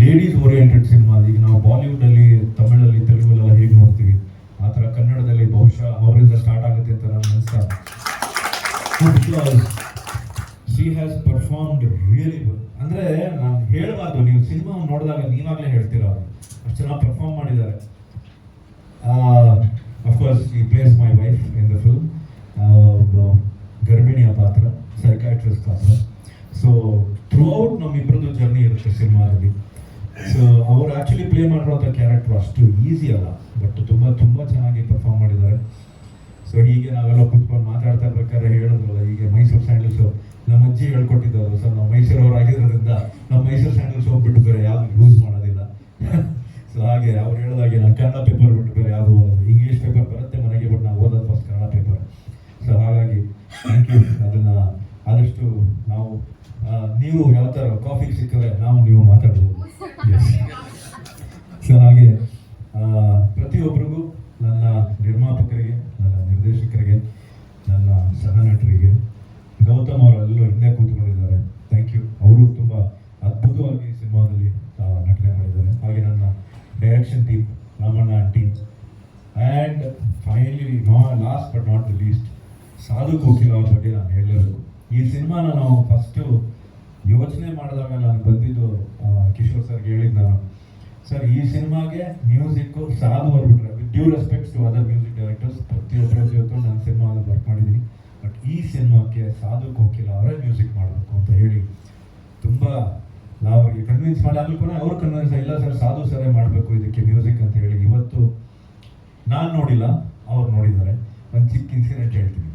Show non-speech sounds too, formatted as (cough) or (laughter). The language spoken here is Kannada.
ಲೇಡೀಸ್ ಓರಿಯೆಂಟೆಡ್ ಸಿನಿಮಾ ಈಗ ನಾವು ಬಾಲಿವುಡಲ್ಲಿ ತಮಿಳಲ್ಲಿ, ತೆಲುಗಲ್ಲೆಲ್ಲ ಹೇಗೆ ನೋಡ್ತೀವಿ? ಆ ಥರ ಕನ್ನಡದಲ್ಲಿ ಬಹುಶಃ ಅವರಿಂದ ಸ್ಟಾರ್ಟ್ ಆಗುತ್ತೆ ಅಂತ ನಾನು ಅನಿಸ್ತಾ she has performed really good ಅಂದರೆ ನಾನು ಹೇಳಬಾರ್ದು ನೀವು ಸಿನಿಮಾ ನೋಡಿದಾಗ ನೀವಾಗಲೇ ಹೇಳ್ತೀರಾ ಅಷ್ಟು ಚೆನ್ನಾಗಿ ಪರ್ಫಾರ್ಮ್ ಮಾಡಿದ್ದಾರೆ. ಅಫ್ಕೋರ್ಸ್ ಈ place my wife in the film ಗರ್ಭಿಣಿಯ ಪಾತ್ರ ಸೈಕಾಟ್ರಿಸ್ಟ್ ಪಾತ್ರ. ಸೊ ಥ್ರೂ ಔಟ್ ನಮ್ಮಿಬ್ಬರದ್ದು ಜರ್ನಿ ಇರುತ್ತೆ ಸಿನಿಮಾದಲ್ಲಿ. ಸೊ ಅವರು ಆ್ಯಕ್ಚುಲಿ ಪ್ಲೇ ಮಾಡಿರುವಂಥ ಕ್ಯಾರೆಕ್ಟರ್ ಅಷ್ಟು ಈಸಿ ಅಲ್ಲ. ಬಟ್ ತುಂಬ ತುಂಬ ಚೆನ್ನಾಗಿ ಪರ್ಫಾರ್ಮ್ ಮಾಡಿದ್ದಾರೆ. ಸೊ ಹೀಗೆ ನಾವೆಲ್ಲ ಕೂತ್ಕೊಂಡು ಮಾತಾಡ್ತಾ ಇರ್ಬೇಕಾದ್ರೆ ಹೇಳಿದ್ರಲ್ಲ, ಹೀಗೆ ಮೈಸೂರು ಸ್ಯಾಂಡಲ್ಸು ನಮ್ಮ ಅಜ್ಜಿ ಹೇಳ್ಕೊಟ್ಟಿದ್ದವರು ಸರ್ ನಾವು ಮೈಸೂರವ್ರು ಆಗಿರೋದ್ರಿಂದ ನಾವು ಮೈಸೂರು ಸ್ಯಾಂಡಲ್ಸ್ ಹೋಗ್ಬಿಟ್ಟು ಬೇರೆ ಯಾವ ಯೂಸ್ ಮಾಡೋದಿಲ್ಲ. (laughs) ಸೊ ಹಾಗೆ ಅವ್ರು ಹೇಳಿದಾಗೆ ನಾನು ಕನ್ನಡ ಪೇಪರ್ ಬಿಟ್ಟು ಬೇರೆ ಯಾವುದು ಓದೋದು ಇಂಗ್ಲೀಷ್ ಪೇಪರ್ ಬರುತ್ತೆ ಮನೆಗೆ ಬಟ್ ನಾವು ಓದೋದು ಫಸ್ಟ್ ಕನ್ನಡ ಪೇಪರ್ ಸೊ ಹಾಗಾಗಿ ಥ್ಯಾಂಕ್ ಯು ಅದನ್ನು ಆದಷ್ಟು ನಾವು ನೀವು ಯಾವ ಥರ ಕಾಫಿ ಸಿಕ್ಕರೆ ನಾವು ನೀವು ಮಾತಾಡ್ಬೋದು. ಸೊ (laughs) ಹಾಗೆ ಪ್ರತಿಯೊಬ್ಬರಿಗೂ ನನ್ನ ನಿರ್ಮಾಪಕರಿಗೆ ನನ್ನ ನಿರ್ದೇಶಕರಿಗೆ ನನ್ನ ಸಹ ನಟರಿಗೆ ಗೌತಮ್ ಅವರೆಲ್ಲರೂ ಹಿಂದೆ ಕೂತ್ಕೊಂಡಿದ್ದಾರೆ. ಥ್ಯಾಂಕ್ ಯು ಅವರು ತುಂಬ ಅದ್ಭುತವಾಗಿ ಸಿನಿಮಾದಲ್ಲಿ ನಟನೆ ಮಾಡಿದ್ದಾರೆ. ಹಾಗೆ ನನ್ನ direction team Ramanna team and finally ನಾ last but not the least Sadhu Kokila ಅವ್ರ ಬಗ್ಗೆ ನಾನು ಹೇಳಲೇಬೇಕು. ಈ ಸಿನಿಮಾನ ನಾವು ಫಸ್ಟು ಯೋಚನೆ ಮಾಡಿದಾಗ ನಾನು ಬಂದಿದ್ದು ಕಿಶೋರ್ ಸರ್ಗೆ ಹೇಳಿದ್ದು ನಾನು. ಸರ್, ಈ ಸಿನಿಮಾಗೆ ಮ್ಯೂಸಿಕ್ಕು ಸಾಧು ಬರ್ಬಿಟ್ರೆ ಬಿಟ್ರೆ with due respects to other music directors ಪ್ರತಿಯೊಬ್ಬರ ಜೊತೆ ನಾನು ಸಿನಿಮಾದಲ್ಲಿ ವರ್ಕ್ ಮಾಡಿದ್ದೀನಿ. ಬಟ್ ಈ ಸಿನಿಮಾಕ್ಕೆ ಸಾಧು ಕೋಕಿಲ ಅವರೇ ಮ್ಯೂಸಿಕ್ ಮಾಡಬೇಕು ಅಂತ ಹೇಳಿ ತುಂಬ ನಾವು ಅವ್ರಿಗೆ ಕನ್ವಿನ್ಸ್ ಮಾಡಾಗಲೂ ಕೂಡ ಅವ್ರು ಕನ್ವಿನ್ಸ್ ಇಲ್ಲ, ಸರ್, ಸಾಧು ಸರೇ ಮಾಡಬೇಕು ಇದಕ್ಕೆ ಮ್ಯೂಸಿಕ್ ಅಂತ ಹೇಳಿ. ಇವತ್ತು ನಾನು ನೋಡಿಲ್ಲ, ಅವ್ರು ನೋಡಿದ್ದಾರೆ. ಒಂದು ಚಿಕ್ಕ ಇನ್ಸಿಡೆಂಟ್ ಹೇಳ್ತೀನಿ.